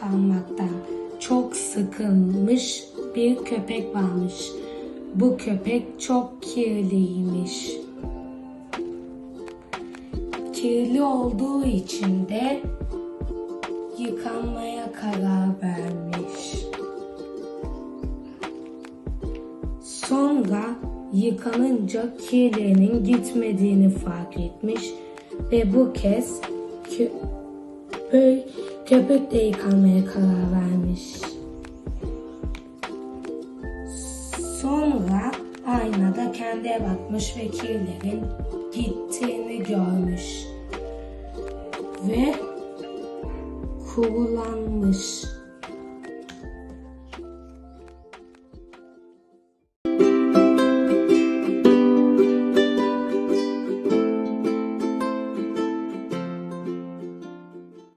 yıkanmaktan çok sıkılmış bir köpek varmış. Bu köpek çok kirliymiş. Kirli olduğu için de yıkanmaya karar vermiş. Sonra yıkanınca kirlerinin gitmediğini fark etmiş ve bu kez kö Böyle köpek de yıkanmaya karar vermiş. Sonra aynada kendine bakmış ve kirlerin gittiğini görmüş. Ve kurulanmış.